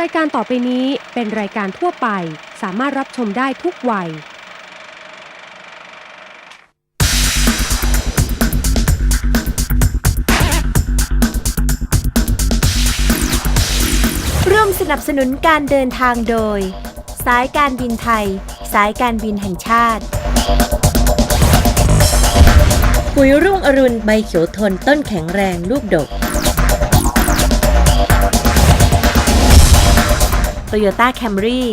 รายการต่อไปนี้เป็นรายการทั่วไป สามารถรับชมได้ทุกวัย ร่วมสนับสนุนการเดินทางโดย สายการบินไทย สายการบินแห่งชาติ ปุ๋ยรุ่งอรุณใบเขียวทนต้นแข็งแรงลูกดก โตโยต้าแคมรี่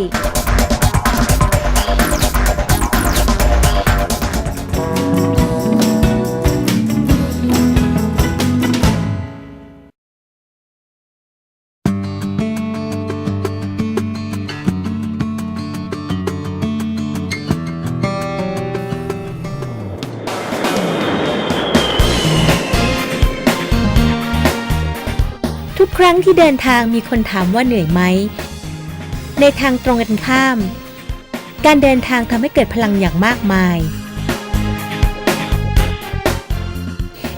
ทุกครั้งที่เดินทางมีคนถามว่าเหนื่อยไหม ในทางตรงกันข้าม การเดินทางทำให้เกิดพลังอย่างมากมาย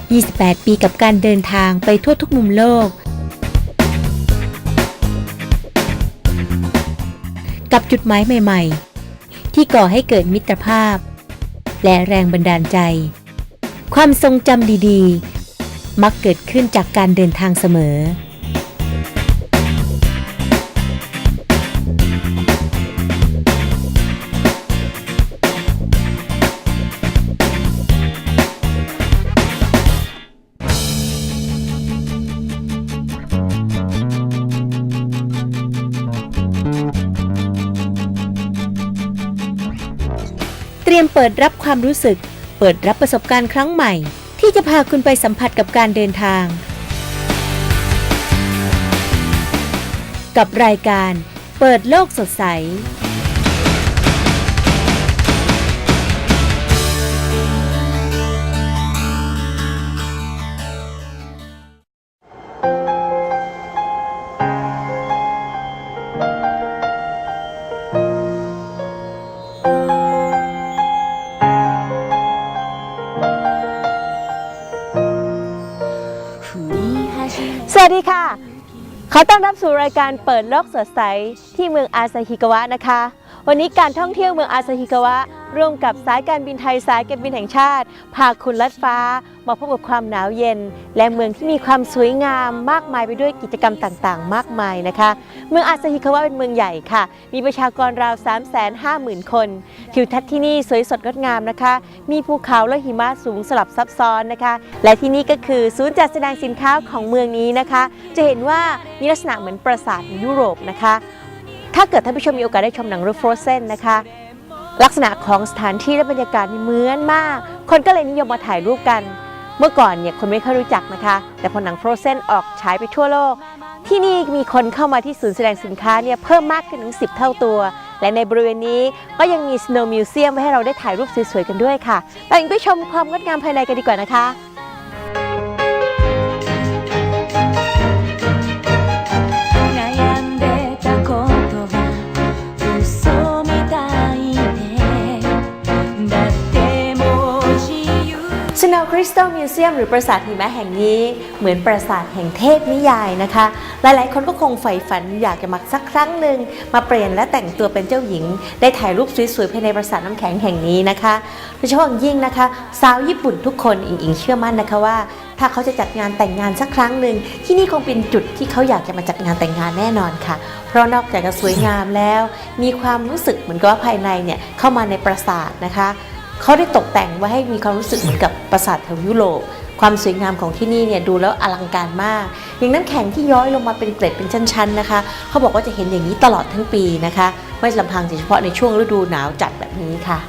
28 ปีกับการเดินทางไปทั่วทุกมุมโลก กับจุดหมายใหม่ๆ ที่ก่อให้เกิดมิตรภาพ และแรงบันดาลใจ ความทรงจำดีๆ มักเกิดขึ้นจากการเดินทางเสมอ เปิดรับความรู้สึก เปิดรับประสบการณ์ครั้งใหม่ ที่จะพาคุณไปสัมผัสกับการเดินทาง กับรายการเปิดโลกสดใส วัสดีค่ะ ขอต้อนรับสู่รายการเปิดโลกสดใสที่เมืองอาซาฮิกาวะนะคะ วันนี้การท่องเที่ยวเมืองอาซาฮิกาวะ ร่วมกับสายการบินไทยสายการบินแห่งชาติ พาคุณลัดฟ้า มาพบกับความหนาวเย็น และเมืองที่มีความสวยงามมากมายไปด้วยกิจกรรมต่างๆ มากมายนะคะ เมืองอาซาฮิกาวะเป็นเมืองใหญ่ค่ะ มีประชากรราว 350,000 คนทิวทัศน์ที่นี่สวยสดงดงามนะคะ มีภูเขาและหิมะสูงสลับซับซ้อนนะคะ และที่นี่ก็คือศูนย์จัดแสดงสินค้าของเมืองนี้นะคะ จะเห็นว่ามีลักษณะเหมือนปราสาทในยุโรปนะคะ ถ้าเกิดท่านผู้ชมมีโอกาสได้ชมหนังเรื่อง Frozen นะคะ ลักษณะของสถานที่และบรรยากาศนี่เหมือนมาก คนก็เลยนิยมมาถ่ายรูปกัน เมื่อก่อนเนี่ยคนไม่ค่อยรู้จักนะคะ แต่พอหนัง Frozen ออกฉายไปทั่วโลก ที่นี่มีคนเข้ามาที่ศูนย์แสดงสินค้าเนี่ยเพิ่มมากขึ้นถึง 10 เท่าตัว และในบริเวณนี้ก็ยังมี Snow Museum ไว้ให้เราได้ถ่ายรูปสวยๆกันด้วยค่ะแต่ไปชมความงดงามภายในกันดีกว่านะคะ 由 Snow Crystal Museum หรือปราสาทหิมะแห่งนี้เหมือนปราสาทแห่งเทพนิยายนะคะ หลายๆ คนก็คงใฝ่ฝันอยากจะมาสักครั้งหนึ่งมาเปลี่ยนและแต่งตัวเป็นเจ้าหญิง ได้ถ่ายรูปสวยๆภายในปราสาทน้ำแข็งแห่งนี้นะคะโดยเฉพาะอย่างยิ่งนะคะสาวญี่ปุ่นทุกคนอิงอิงเชื่อมั่นนะคะว่า ถ้าเขาจะจัดงานแต่งงานสักครั้งหนึ่งที่นี่คงเป็นจุดที่เขาอยากจะมาจัดงานแต่งงานแน่นอนค่ะ เพราะนอกจากจะสวยงามแล้ว มีความรู้สึกเหมือนกับว่าภายในเนี่ยเข้ามาในปราสาทนะคะ เขาได้ตกแต่งไว้ให้มีความรู้สึกเหมือนกับปราสาทแถวยุโรป ความสวยงามของที่นี่เนี่ยดูแล้วอลังการมาก อย่างน้ำแข็งที่ย้อยลงมาเป็นเกล็ดเป็นชั้นๆนะคะ เขาบอกว่าจะเห็นอย่างนี้ตลอดทั้งปีนะคะ ไม่ลำพังเฉพาะในช่วงฤดูหนาวจัดแบบนี้ค่ะ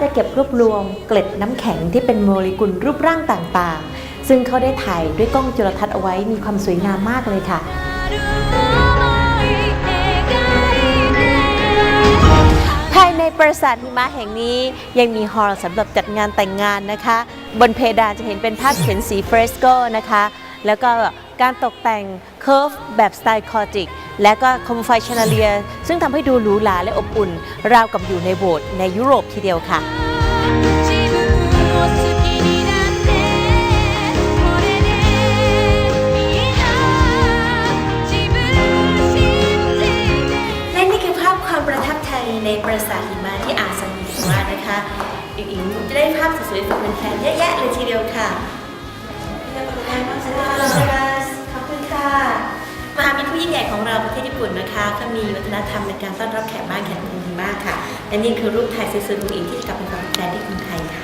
จะเก็บรวบรวมเกล็ดน้ำแข็งที่เป็นโมเลกุลรูปร่างต่างๆ ซึ่งเขาได้ถ่ายด้วยกล้องจุลทรรศน์เอาไว้มีความสวยงามมากเลยค่ะภายในปราสาทหิมะแห่งนี้ยังมีฮอลล์สำหรับจัดงานแต่งงานนะคะ บนเพดานจะเห็นเป็นภาพเขียนสีเฟรสโกนะคะ แล้วก็การตกแต่ง เคิร์ฟแบบสไตล์คอจิก และก็คมไฟชนาเลีย ซึ่งทำให้ดูหรูหราและอบอุ่น ราวกับอยู่ในโบสถ์ในยุโรปทีเดียวค่ะ และนี่คือภาพความประทับใจในปราสาทหิมะที่อาสัฮิฮิวนะคะอิงอิงจะได้ภาพสวยๆเป็นแฟนเยอะแยะเลยทีเดียวค่ะขอบคุณมากค่ะ มหามิตรผู้ยิ่งใหญ่ของเราประเทศญี่ปุ่นนะคะก็มีวัฒนธรรมในการต้อนรับแขกบ้านแขกเมืองดีมากค่ะ และนี่คือรูปถ่ายสวยๆของอิงที่จะกลับไปฝากแฟนที่กรุงไทยค่ะ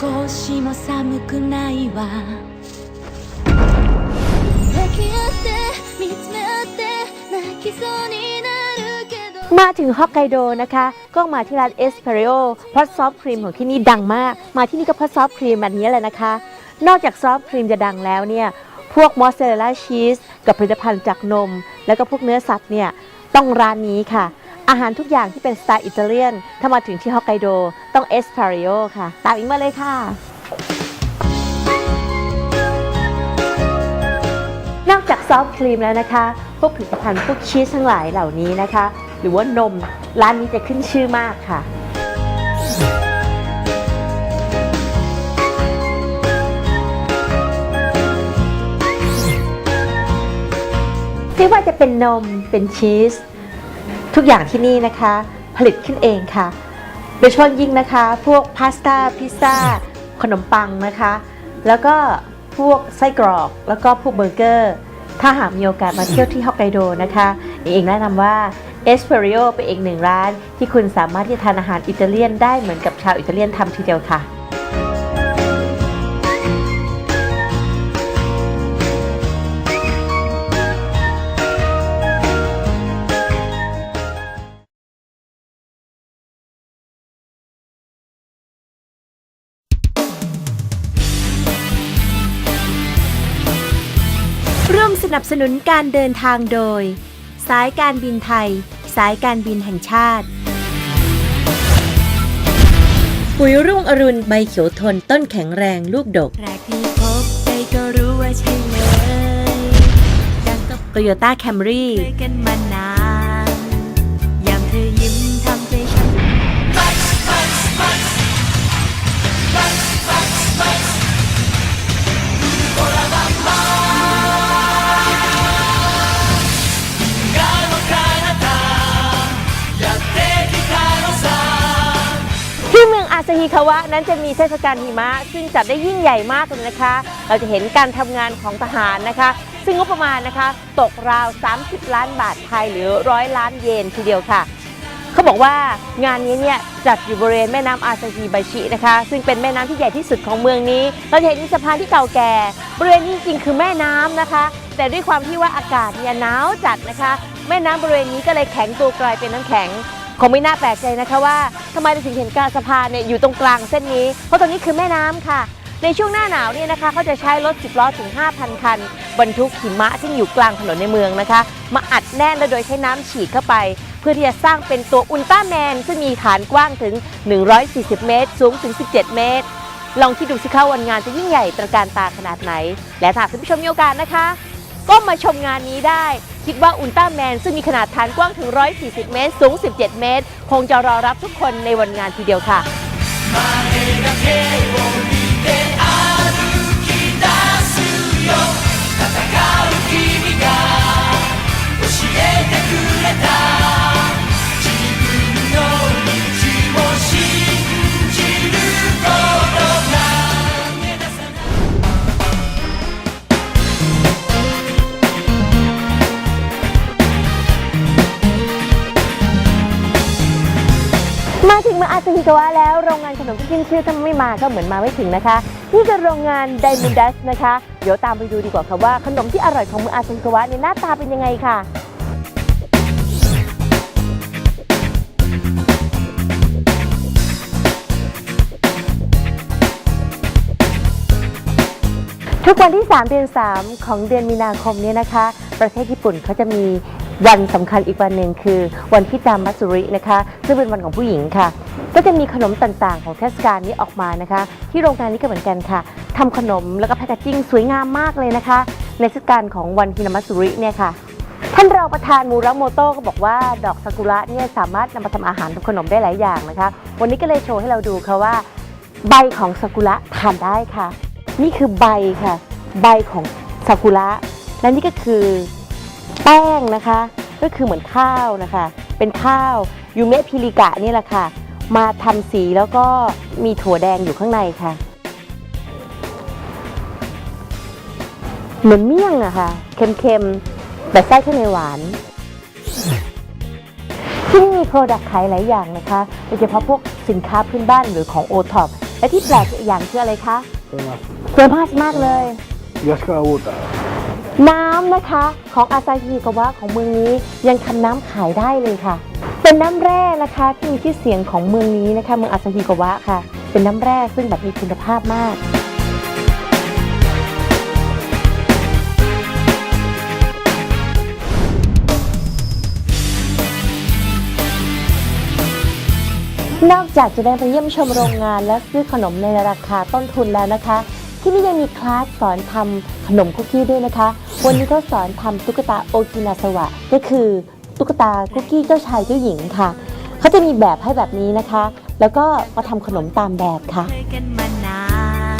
少しも寒くないわ抱き合って見つめ合って泣きそうになるけど มาถึงฮอกไกโดนะคะ ก็มาที่ร้านเอสเพร o เพราะซอฟต์ครีมของที่นี่ดังมาก มาที่นี่ก็เพราะซอฟต์ครีมแบบนี้แหละนะคะ นอกจากซอฟต์ครีมจะดังแล้วเนี่ยพวกมอสซาเรลล่าชีสกับผลิตภัณฑ์จากนม แล้วก็พวกเนื้อสัตว์เนี่ยต้องร้านนี้ค่ะ อาหารทุกอย่างที่เป็นสไตล์อิตาเลียน ถ้ามาถึงที่ฮอกไกโดต้องเอสเพร o ค่ะ ตามอิงมาเลยค่ะ นอกจากซอฟต์ครีมแล้วนะคะ พวกผลิตภัณฑ์พวกชีสทั้งหลายเหล่านี้นะคะ หรือว่านมร้านนี้จะขึ้นชื่อมากค่ะ ไม่ว่าจะเป็นนมเป็นชีส ทุกอย่างที่นี่นะคะ ผลิตขึ้นเองค่ะ โดยเฉพาะยิ่งนะคะ พวกพาสต้าพิซซ่าขนมปังนะคะ แล้วก็พวกไส้กรอกแล้วก็พวกเบอร์เกอร์ ถ้าหากมีโอกาสมาเที่ยวที่ฮอกไกโดนะคะเองแนะนำว่าเอสเ r ริโอเป็นอีกหนึ่งร้าน ที่คุณสามารถที่จะทานอาหารอิตาเลียนได้เหมือนกับชาวอิตาเลียนทำทีเดียวค่ะ นับสนุนการเดินทางโดย สายการบินไทย สายการบินแห่งชาติ ปุ๋ยรุ่งอรุณใบเขียวทนต้นแข็งแรงลูกดกแรกที่พบใจก็รู้ว่าใช่เลยดังกับโตโยต้าแคมรี่เคยกันมานาน นั้นจะมีเทศกาลหิมะ ซึ่งจัดได้ยิ่งใหญ่มากเลยนะคะ เราจะเห็นการทำงานของทหารนะคะ ซึ่งงบประมาณนะคะ ตกราว 30 ล้านบาทไทยหรือร้อยล้านเยนทีเดียวค่ะเขาบอกว่างานนี้เนี่ยจัดอยู่บริเวณแม่น้ำอาซาฮิบาชินะคะ ซึ่งเป็นแม่น้ำที่ใหญ่ที่สุดของเมืองนี้ เราเห็นสะพานที่เก่าแก่ บริเวณนี้จริงๆคือแม่น้ำนะคะ แต่ด้วยความที่ว่าอากาศเนี่ยหนาวจัดนะคะ แม่น้ำบริเวณนี้ก็เลยแข็งตัวกลายเป็นน้ำแข็ง คงไม่น่าแปลกใจนะคะว่าทำไมเราถึงเห็นการสะพานเนี่ยอยู่ตรงกลางเส้นนี้ เพราะตรงนี้คือแม่น้ำค่ะ ในช่วงหน้าหนาวเนี่ยนะคะเขาจะใช้รถ 10 ล้อถึง 5,000 คัน บรรทุกหิมะที่อยู่กลางถนนในเมืองนะคะ มาอัดแน่นและโดยใช้น้ำฉีดเข้าไป เพื่อที่จะสร้างเป็นตัวอุลตร้าแมนซึ่งมีฐานกว้างถึง 140 เมตร สูงถึง 17 เมตร ลองคิดดูสิคะวันงานจะยิ่งใหญ่ตระการตาขนาดไหน และถ้าคุณผู้ชมมีโอกาสนะคะ ก็มาชมงานนี้ได้ คิดว่าอุลตร้าแมนซึ่งมีขนาดฐานกว้างถึง 140 เมตร สูง 17 เมตร คงจะรอรับทุกคนในวันงานทีเดียวค่ะ มาถึงเมืองอาซาฮิกาวะแล้วโรงงานขนมที่ขึ้นชื่อถ้าไม่มาก็เหมือนมาไม่ถึงนะคะ นี่คือโรงงานไดม n นดัสนะคะ เดี๋ยวตามไปดูดีกว่าค่ะว่าขนมที่อร่อยของเมืองอาซาฮิกาวะเนี่ยหน้าตาเป็นยังไงค่ะทุกวันที่ 3 เดือน 3 ของเดือนมีนาคมเนี่ยนะคะ ประเทศญี่ปุ่นเขาจะมี วันสำคัญอีกวันหนึ่งคือ วันพิตามัสุรินะคะ ซึ่งเป็นวันของผู้หญิงค่ะ ก็จะมีขนมต่างๆ ของเทศกาลนี้ออกมานะคะ ที่โรงงานนี้ก็เหมือนกันค่ะทำขนมแล้วก็แพคเกจิ้งสวยงามมากเลยนะคะ ในเทศกาลของวันฮินามัสุริเนี่ยค่ะท่านรองประธานมูระโมโต้ก็บอกว่าดอกซากุระเนี่ยสามารถนำมาทำอาหารทำขนมได้หลายอย่างนะคะ วันนี้ก็เลยโชว์ให้เราดูค่ะว่า ใบของซากุระทานได้ค่ะ นี่คือใบค่ะ ใบของซากุระและนี่ก็คือ แป้งนะคะ ก็คือเหมือนข้าวนะคะ เป็นข้าวยูเมพิลิกะนี่แหละค่ะ มาทำสีแล้วก็มีถั่วแดงอยู่ข้างในค่ะ เหมือนเมี่ยงอะค่ะ เค็มๆ แต่ไส้ข้างในหวาน ที่มีโปรดักต์ขายหลายอย่างนะคะ โดยเฉพาะพวกสินค้าพื้นบ้านหรือของโอท็อปและที่แปลกอย่างคืออะไรคะเฟมัสเฟมัสมากเลยยาสกาวูตา น้ำนะคะของอาซาฮิกาวะของเมืองนี้ยังทำน้ำขายได้เลยค่ะ เป็นน้ำแร่นะคะที่มีชื่อเสียงของเมืองนี้นะคะเมืองอาซาฮิกาวะค่ะ เป็นน้ำแร่ซึ่งแบบมีคุณภาพมากนอกจากจะได้ไปเยี่ยมชมโรงงานและซื้อขนมในราคาต้นทุนแล้วนะคะ ที่นี่ยังมีคลาสสอนทำขนมคุกกี้ด้วยนะคะ วันนี้เขาสอนทำตุ๊กตาโอกินาสวะ ก็คือตุ๊กตาคุกกี้เจ้าชายเจ้าหญิงค่ะ เขาจะมีแบบให้แบบนี้นะคะ แล้วก็มาทำขนมตามแบบค่ะเคยกันมานาน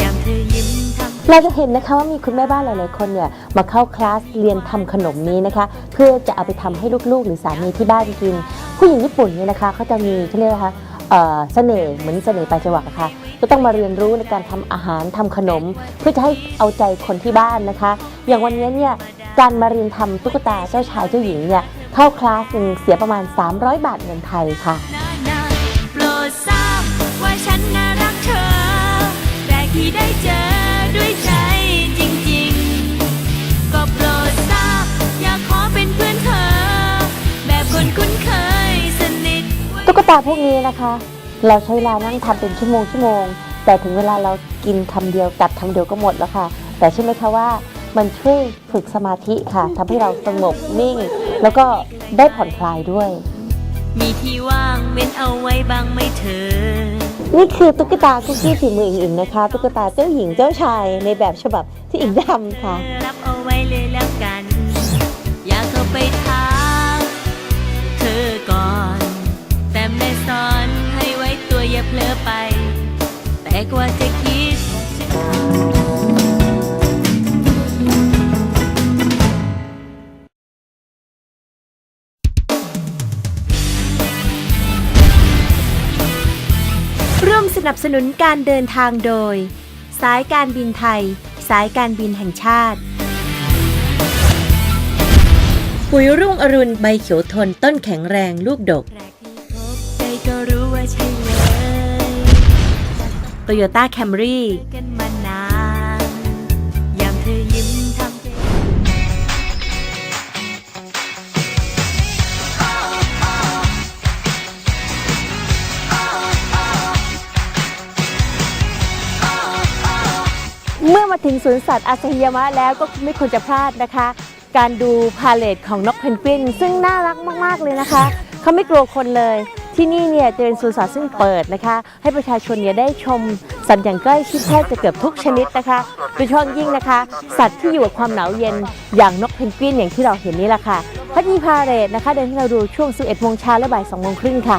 ยามเธอยิ้มทำเราจะเห็นนะคะว่ามีคุณแม่บ้านหลายๆคนเนี่ยมาเข้าคลาสเรียนทำขนมนี้นะคะ เพื่อจะเอาไปทำให้ลูกๆ หรือสามีที่บ้านกิน ผู้หญิงญี่ปุ่นเนี่ยนะคะเขาจะมีเขาเรียกว่าคะ เสน่ห์เหมือนเสน่ห์ปลายจวักอะค่ะก็ต้องมาเรียนรู้ในการทำอาหารทำขนม เพื่อจะให้เอาใจคนที่บ้านนะคะ อย่างวันนี้เนี่ยการมาเรียนทำตุ๊กตาเจ้าชายเจ้าหญิงเนี่ยเข้าคลาสหนึ่งเสียประมาณ 300 บาทเงินไทยค่ะโปรดทราบว่าฉันน่ารักเธอแต่ที่ได้เจอด้วยใจ กตาพวกนี้นะคะ เราใช้เวลานั่งทำเป็นชั่วโมงชั่วโมง แต่ถึงเวลาเรากินคำเดียวกัดคำเดียวก็หมดแล้วค่ะ แต่ใช่อไหมคะว่ามันช่วยฝึกสมาธิค่ะทำให้เราสงบนิ่ง แล้วก็ได้ผ่อนคลายด้วย มีที่ว่างเว้นเอาไว้บ้างไหมเธอนี่คือตุ๊กตาคุกกี้ฝีมืออิงๆนะคะ ตุ๊กตาเจ้าหญิงเจ้าชายในแบบฉบับที่อิงทำค่ะรับเอาไว้เลยแล้วกัน อยากเข้าไป อนให้ไว้ตัวอย่าเผลอไป แต่กว่าจะคิดร่วมสนับสนุนการเดินทางโดย สายการบินไทย สายการบินแห่งชาติ ปุ๋ยรุ่งอรุณใบเขียวทนต้นแข็งแรงลูกดก แรก Toyota Camry กันมานานยามเธอยิ้มทำเป็นเมื่อมาถึงสวนสัตว์อาซาฮิยามะแล้วก็ไม่ควรจะพลาดนะคะ การดูพาเลทของนกเพนกวิน ซึ่งน่ารักมาก ๆ เลยนะคะ เขาไม่กลัวคนเลย ที่นี่เนี่ยจะเป็นสวนสัตว์ซึ่งเปิดนะคะ ให้ประชาชนเนี่ยได้ชมสัตว์อย่างใกล้ชิดแทบจะเกือบทุกชนิดนะคะโดยเฉพาะยิ่งนะคะ สัตว์ที่อยู่กับความหนาวเย็นอย่างนกเพนกวินอย่างที่เราเห็นนี่แหละค่ะพัดยีพาเรตนะคะเดินที่เราดูช่วง11โมงเช้าและบ่าย2โมงครึ่งค่ะ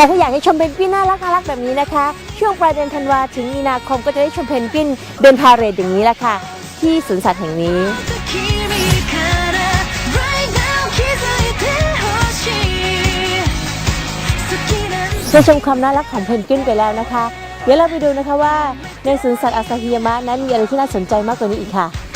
แต่ถ้าอยากให้ชมเพนกวินน่ารักน่ารักแบบนี้นะคะ ช่วงปลายเดือนธันวาถึงมีนาคมก็จะได้ชมเพนกวินเดินพาเรดอย่างนี้ละค่ะ ที่สวนสัตว์แห่งนี้ได้ชมความน่ารักของเพนกวินไปแล้วนะคะ เดี๋ยวเราไปดูนะคะว่าในสวนสัตว์อาซาฮิยามะนั้นมีอะไรที่น่าสนใจมากกว่านี้อีกค่ะ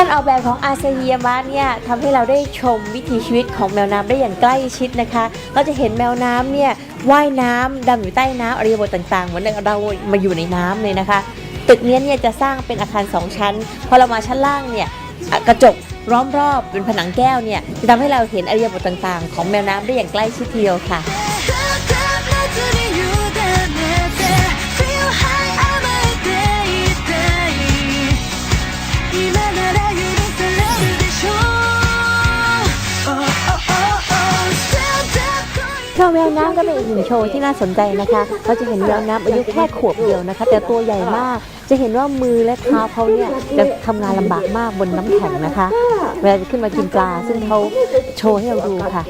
การออกแบบของอาเซาฮิยามะเนี่ยทำให้เราได้ชมวิถีชีวิตของแมวน้ำได้อย่างใกล้ชิดนะคะ เราจะเห็นแมวน้ำเนี่ยว่ายน้ำดำอยู่ใต้น้ำอริยบทต่างๆ เหมือนเรามาอยู่ในน้ำเลยนะคะ ตึกนี้เนี่ยจะสร้างเป็นอาคาร 2 ชั้น พอเรามาชั้นล่างเนี่ยกระจกล้อมรอบเป็นผนังแก้วเนี่ยจะทำให้เราเห็นอริยบทต่างๆ ของแมวน้ำได้อย่างใกล้ชิดเดียวค่ะ น้ำก็เป็นอีกหนึ่งโชว์ที่น่าสนใจนะคะเราจะเห็นแมวน้ำอายุแค่ขวบเดียวนะคะ แต่ตัวใหญ่มาก จะเห็นว่ามือและเท้าเขาเนี่ยจะทำงานลำบากมากบนน้ำแข็งนะคะ เวลาจะขึ้นมากินปลาซึ่งเขาโชว์ให้เราดูค่ะ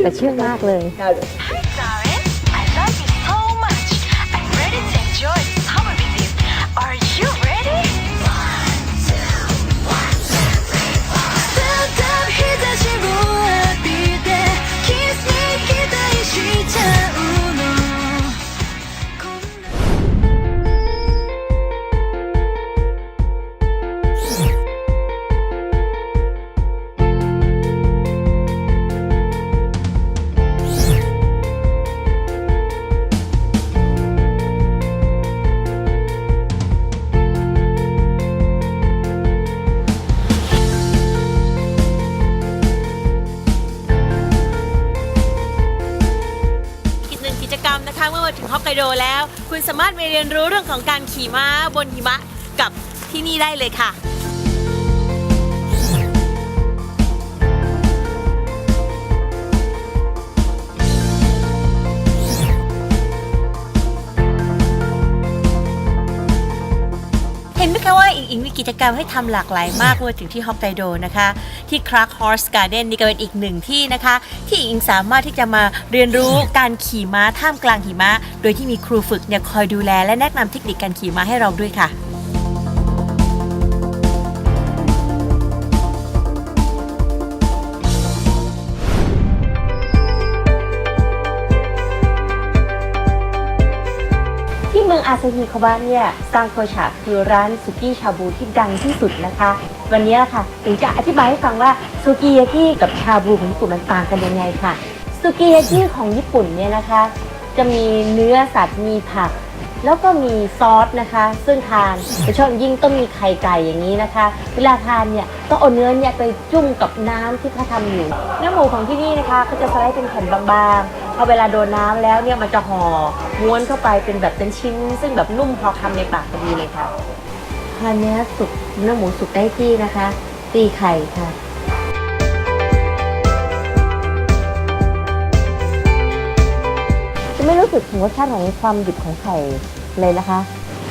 แต่เชื่องมากเลย คุณสามารถไปเรียนรู้เรื่องของการขี่ม้าบนหิมะกับที่นี่ได้เลยค่ะ อิงมีกิจกรรมให้ทำหลากหลายมากเมื่อถึงที่ฮอกไกโดนะคะ ที่ครา k ฮอร์สการ์เดนนี่ก็เป็นอีกหนึ่งที่นะคะ ที่อิงสามารถที่จะมาเรียนรู้การขี่ม้าท่ามกลางหิมะ โดยที่มีครูฝึกเนี่ยคอยดูแลและแนะนำเทคนิคการขี่ม้าให้เราด้วยค่ะ มืองอาซาฮิคาวะเนี่ยซังโกชะคือร้านสุกี้ชาบูที่ดังที่สุดนะคะ วันนี้ค่ะถึงจะอธิบายให้ฟังว่าสุกี้ยากิกับชาบูของญี่ปุ่นมันต่างกันยังไงค่ะสุกี้ยากิของญี่ปุ่นเนี่ยนะคะ จะมีเนื้อสัตว์มีผัก แล้วก็มีซอสนะคะ ซึ่งทานโดยเฉพาะยิ่งต้องมีไข่ไก่อย่างนี้นะคะ เวลาทานเนี่ยต้องเอาเนื้อเนี่ยไปจุ่มกับน้ำที่เขาทำอยู่เนื้อหมูของที่นี่นะคะเขาจะสไลด์เป็นแผ่นบางๆ พอเวลาโดนน้ำแล้วเนี่ยมันจะห่อม้วนเข้าไปเป็นแบบเป็นชิ้น ซึ่งแบบนุ่มพอคำในปากพอดีเลยค่ะทานเนื้อสุกเนื้อหมูสุกได้ที่นะคะ ตีไข่ค่ะจะไม่รู้สึกถึงรสชาติของความดิบของไข่เลยนะคะ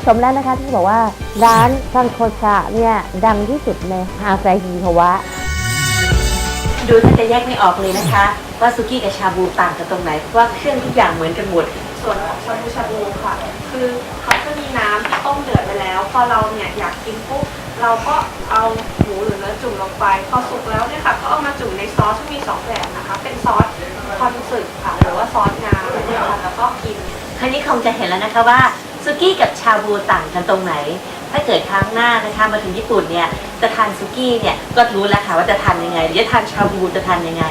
สมแล้วนะคะที่บอกว่าร้านซันโคชะเนี่ยดังที่สุดในฮาไซฮิฮาวะ ดูถ้าจะแยกไม่ออกเลยนะคะ ว่าซุกี้กับชาบูต่างกันตรงไหนเพราะว่าเครื่องทุกอย่างเหมือนกันหมด ส่วนของชาบูชาบูค่ะ คือเขาจะมีน้ำที่ต้มเดือดไปแล้ว พอเราเนี่ยอยากกินปุ๊บเราก็เอาหมูหรือเนื้อจุ่มลงไป พอสุกแล้วเนี่ยค่ะก็เอามาจุ่มในซอสที่มีสองแบบนะคะ เป็นซอสคอนสึกค่ะหรือว่าซอสงาเนี่ยค่ะแล้วก็กินครั้นี้คงจะเห็นแล้วนะคะว่า ซุกี้กับชาบูต่างกันตรงไหน ถ้าเกิดครั้งหน้านะคะมาถึงญี่ปุ่นเนี่ยจะทานซุกี้เนี่ยก็รู้แล้วค่ะว่าจะทานยังไงหรือจะทานชาบูจะทานยังไง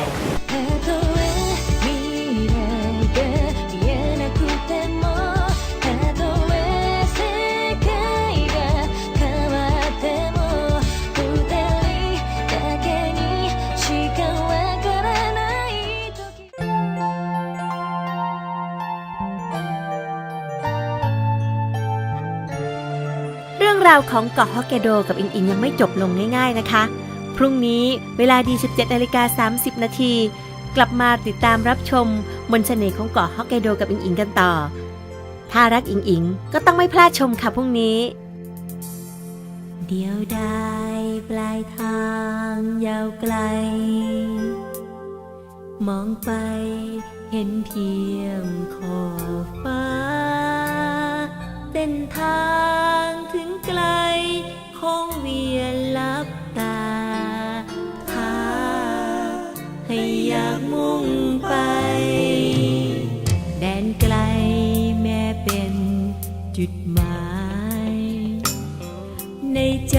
รื่องราวของเกาะฮอกไกโดกับอิงอิงยังไม่จบลงง่าย ๆนะคะ พรุ่งนี้เวลาดี 17นาฬิกา30 นาทีกลับมาติดตามรับชมมนต์เสน่ห์ของเกาะฮอกไกโดกับอิงอิงกันต่อ ถ้ารักอิงอิงก็ต้องไม่พลาดชมค่ะพรุ่งนี้ เดียวดายปลายทางยาวไกล มองไปเห็นเพียงขอบฟ้าเส้นทาง กลคงเวียนลับตาพาให้อยากมุ่งไป แดนไกลแม่เป็นจุดหมาย ในใจ